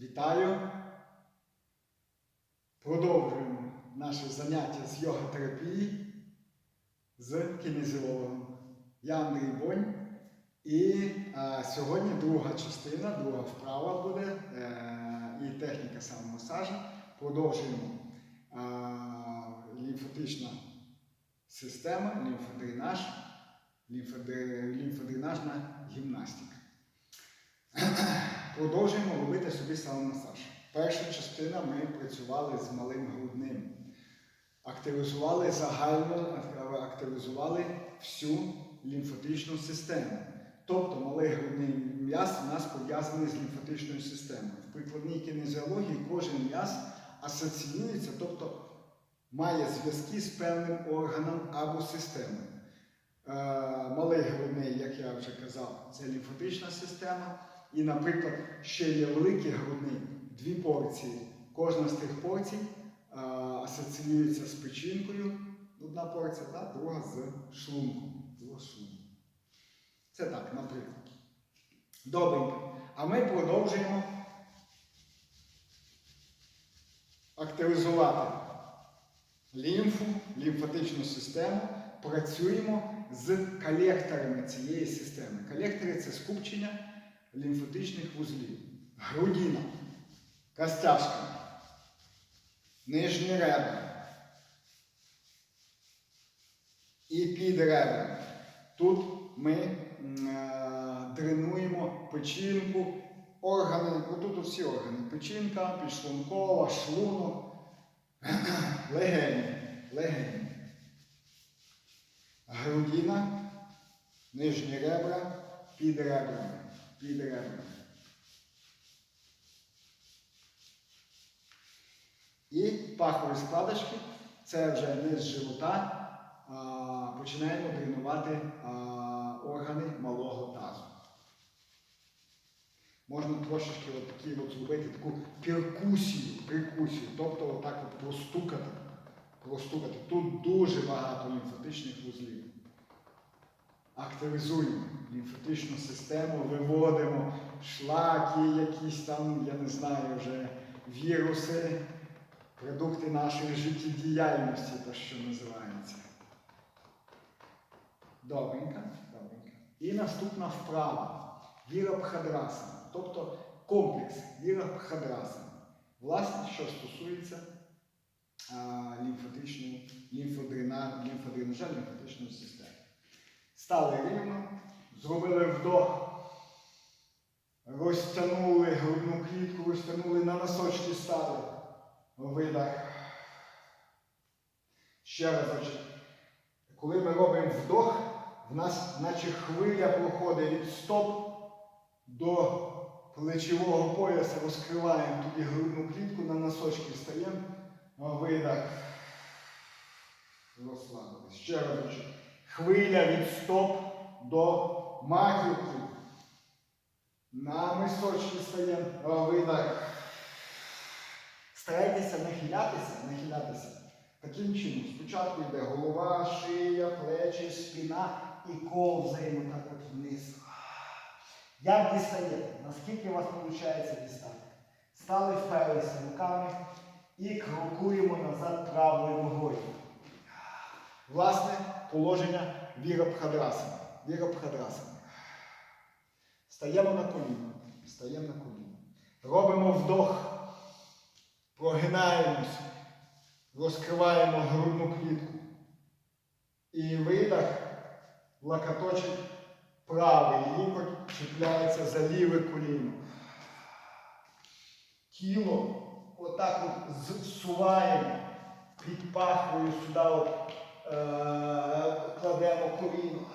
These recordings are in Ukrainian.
Вітаю! Продовжуємо наше заняття з йога-терапії з кінезіологом. Я Андрій Бонь. І е, сьогодні друга частина, друга вправа буде е, і техніка самомасажу. Продовжуємо е, лімфатична система, лімфодренаж, лімфодренажна гімнастика. Продовжуємо робити собі самомасаж. Перша частина ми працювали з малим грудним. Активізували загально, активізували всю лімфатичну систему. Тобто малий грудний м'яз у нас пов'язаний з лімфатичною системою. В прикладній кінезіології кожен м'яз асоціюється, тобто має зв'язки з певним органом або системою. Е, Малий грудний, як я вже казав, це лімфатична система. І, наприклад, ще є великий грудний, дві порції. Кожна з тих порцій е, асоціюється з печінкою, одна порція, та друга з шлунком. Друга з шлунком. Це так, наприклад. Добренько. А ми продовжуємо активізувати лімфу, лімфатичну систему. Працюємо з колекторами цієї системи. Колектори це скупчення лімфатичних вузлів. Грудина, костяшка, нижні ребра і під ребра. Тут ми е, дренуємо печінку, органи, отут всі органи. Печінка, підшлункова, шлунок, легені, легені. Грудина, нижні ребра, під ребрами, ребрами. І пахові складочки, це вже не з живота, починаємо дренувати а, органи малого тазу. Можна трошечки от такі от зробити таку перкусію, перкусію, тобто отак от простукати, простукати. Тут дуже багато лімфатичних вузлів. Активізуємо лімфатичну систему, виводимо шлаки, якісь там, я не знаю, вже віруси, продукти нашої життєдіяльності, то що називається. Добренько, добренько. І наступна вправа. Вірабхадрасана, тобто комплекс вірабхадрасана. Власне, що стосується лімфатичної, лімфодрена, лімфодренажа лімфатичної системи. Стали рівно, зробили вдох, розтягнули грудну клітку, розтягнули на носочки стали. Видах. Ще разочок. Коли ми робимо вдох, в нас наче хвиля проходить від стоп до плечового пояса, розкриваємо тоді грудну клітку, на носочки встаємо, видах. Розслабились. Ще разочок. Хвиля від стоп до маківки. На мисочки стаємо, видах. Старайтеся нахилятися, нахилятися. Таким чином, спочатку йде голова, шия, плечі, спина і ковзаємо так от вниз. Як дістаєте? Наскільки у вас виходить дістати? Стали вперлися руками і крокуємо назад правою ногою. Власне, положення вірабхадрасана. Вірабхадрасана. Стаємо на коліно. Стаємо на коліно. Робимо вдох. Прогинаємось. Розкриваємо грудну клітку. І видах лакаточок правий лікоть чіпляється за ліве коліно. Тіло отак от зсуваємо під пахвою сюди кладемо коліно.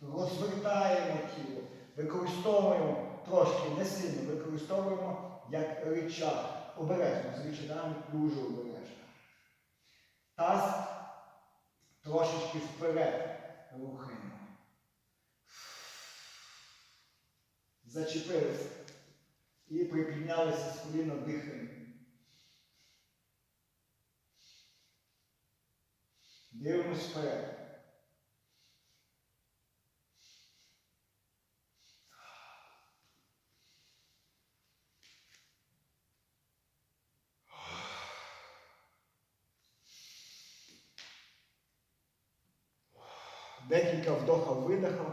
Розвертаємо тіло, використовуємо трошки не сильно, використовуємо як рычаг. Обережно, з рычагами дуже обережно. Таз трошечки вперед рухаємо. Зачепилися. І припіднялися з коліна дихаємо. Дивимось вперед. Декілька вдохів-видохів,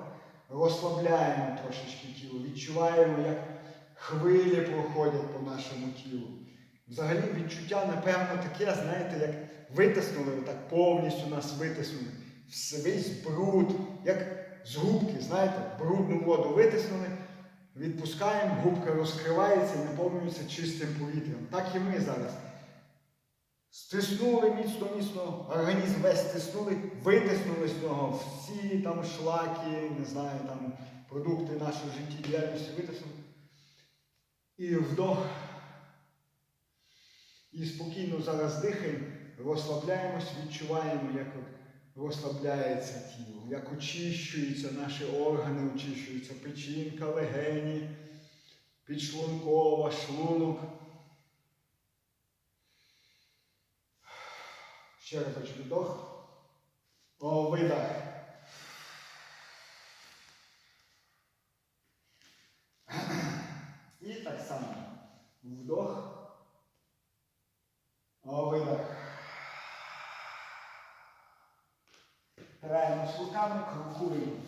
розслабляємо трошечки тіло, відчуваємо, як хвилі проходять по нашому тілу. Взагалі відчуття, напевно, таке, знаєте, як витиснули, так повністю нас витиснули. Весь бруд, як з губки, знаєте, брудну воду витиснули, відпускаємо, губка розкривається і наповнюється чистим повітрям. Так і ми зараз. Стиснули міцно, міцно, організм весь стиснули, витиснули з нього всі там шлаки, не знаю, там продукти нашої життєдіяльності витиснули. І вдох. І спокійно зараз дихаємо, розслабляємось, відчуваємо, як от розслабляється тіло, як очищуються наші органи, очищуються печінка, легені, підшлункова, шлунок. Ще разочок вдох. О, видох. І так само. Вдох. О, видох. Граємо з руками, крокуємо.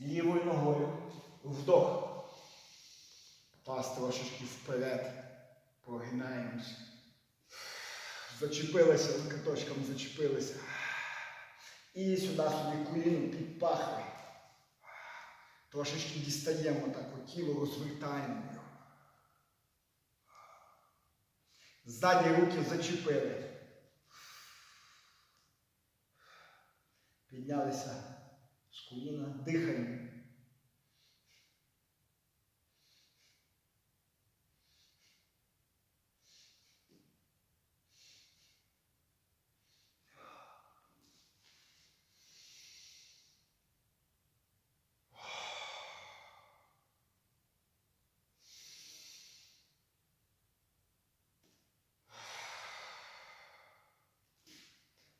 Лівою ногою. Вдох. Таз трошечки вперед. Прогинаємось. Зачепилися, локоточком зачепилися. І сюди собі коліно під пахви. Трошечки дістаємо так от тіло, розвертаємо його. Ззаді руки зачепили. Піднялися з коліна, дихаємо.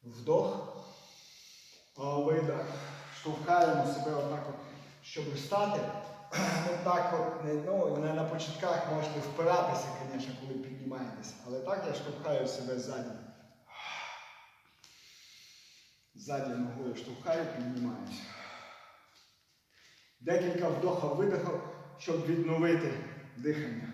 Вдох. Штовхаємо себе отак, от, щоб встати. Отак от, ну, не на початках можете впиратися, звісно, коли піднімаєтеся. Але так я штовхаю себе ззаді. Ззаді ногою штовхаю, піднімаюся. Декілька вдохів, видохів, щоб відновити дихання.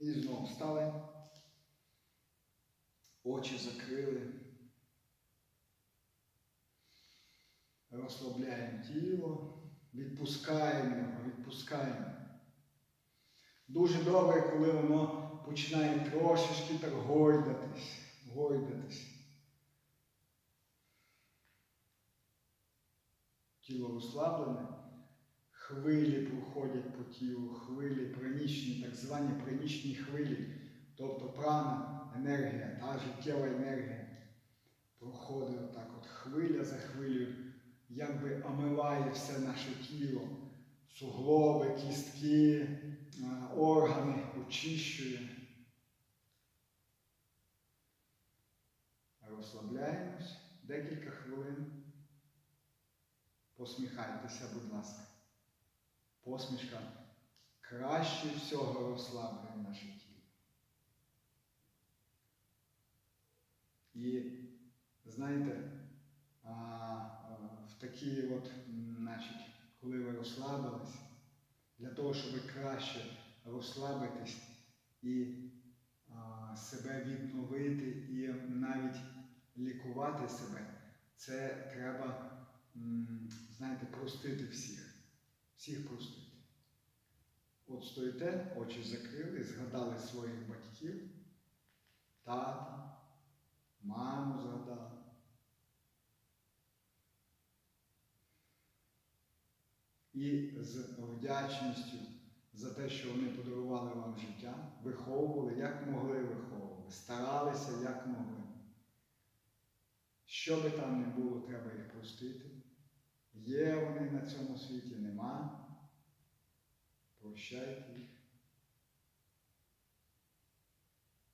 І знову встали. Очі закрили. Розслабляємо тіло, відпускаємо його, відпускаємо. Дуже добре, коли воно починає трошечки так гойдатись, гойдатись. Тіло розслаблене, хвилі проходять по тілу, хвилі, пранічні, так звані пранічні хвилі, тобто прана, енергія, та життєва енергія проходить отак от хвиля за хвилею, якби омиває все наше тіло, суглоби, кістки, е, органи, очищує. Розслабляємось декілька хвилин. Посміхайтеся, будь ласка. Посмішка краще всього розслаблює наше тіло. І знаєте, а, в такі от, значить, коли ви розслабились, для того, щоб краще розслабитись і а, себе відновити і навіть лікувати себе, це треба, знаєте, простити всіх. Всіх простити. От стоїте, очі закрили, згадали своїх батьків, тата, маму згадали. І з вдячністю за те, що вони подарували вам життя, виховували, як могли виховували, старалися, як могли. Що би там не було, треба їх простити. Є вони на цьому світі нема. Прощайте їх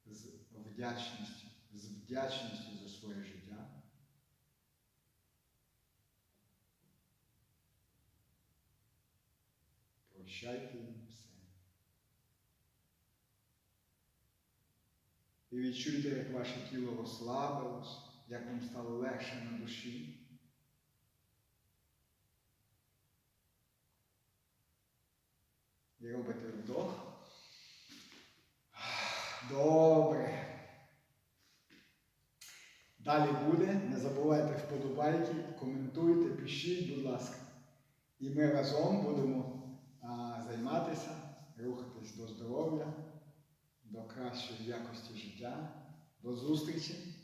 з вдячністю, з вдячністю за своє життя. Прощайте їм все. І відчуйте, як ваше тіло ослабилось, як вам стало легше на душі. І робите вдох. Добре. Далі буде. Не забувайте вподобайки, коментуйте, пишіть, будь ласка. І ми разом будемо а, займатися, рухатись до здоров'я, до кращої якості життя. До зустрічі!